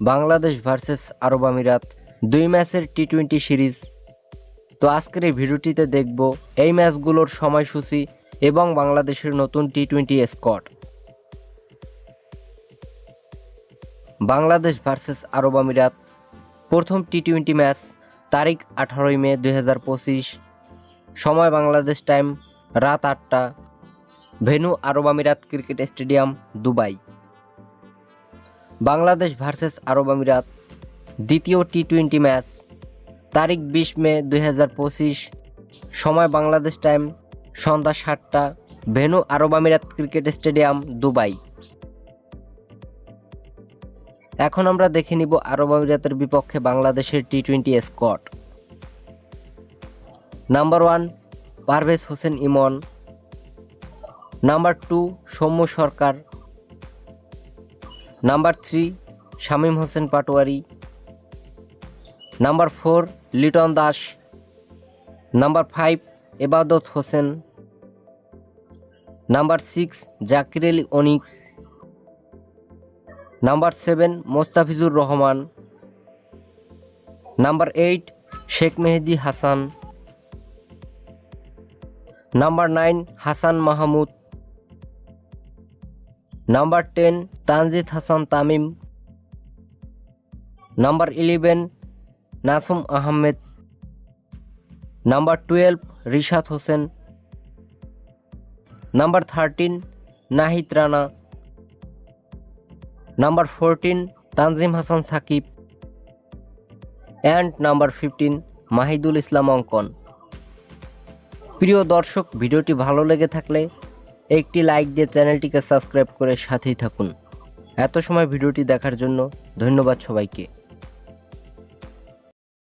Bangladesh versus আরব আমিরাত দুই ম্যাচের টি টোয়েন্টি সিরিজ। তো আজকের এই ভিডিওটিতে দেখব এই ম্যাচগুলোর সময়সূচি এবং বাংলাদেশের নতুন T twenty squad. Bangladesh versus আরব আমিরাত প্রথম টি টোয়েন্টি ম্যাচ তারিখ আঠারোই মে দু হাজার পঁচিশ। সময় বাংলাদেশ টাইম রাত আটটা। ভেনু আরব আমিরাত cricket stadium, Dubai. Bangladesh versus আরব আমিরাত দ্বিতীয় টি টোয়েন্টি ম্যাচ, তারিখ বিশ মে দু হাজার পঁচিশ, সময় বাংলাদেশ টাইম, সন্ধ্যা সাতটা, ভেনু আরব আমিরাত ক্রিকেট স্টেডিয়াম, দুবাই। এখন আমরা দেখে নিব আরব আমিরাতের বিপক্ষে বাংলাদেশের T twenty squad. Number one, Parvez Hossain Emon. Number two, Soumya Sarkar. Number three, Shamim Hossain Patwari. Number four, Liton Das. Number five, Ebadot Hossain. Number six, Jaker Ali Anik. Number seven, Mustafizur Rahman. Number eight, Sheikh Mahedi Hasan. Number nine, Hasan Mahmud. Number ten Tanzid Hasan Tamim number eleven Nasum Ahmed number twelve Rishad Hossain number thirteen Nahid Rana number fourteen Tanzim Hasan Sakib and number fifteen Mahidul Islam Ankon প্রিয় দর্শক, ভিডিওটি ভালো লেগে থাকলে একটি like দিয়ে চ্যানেলটিকে subscribe করে সাথেই থাকুন। এত সময় ভিডিওটি দেখার জন্য ধন্যবাদ সবাইকে।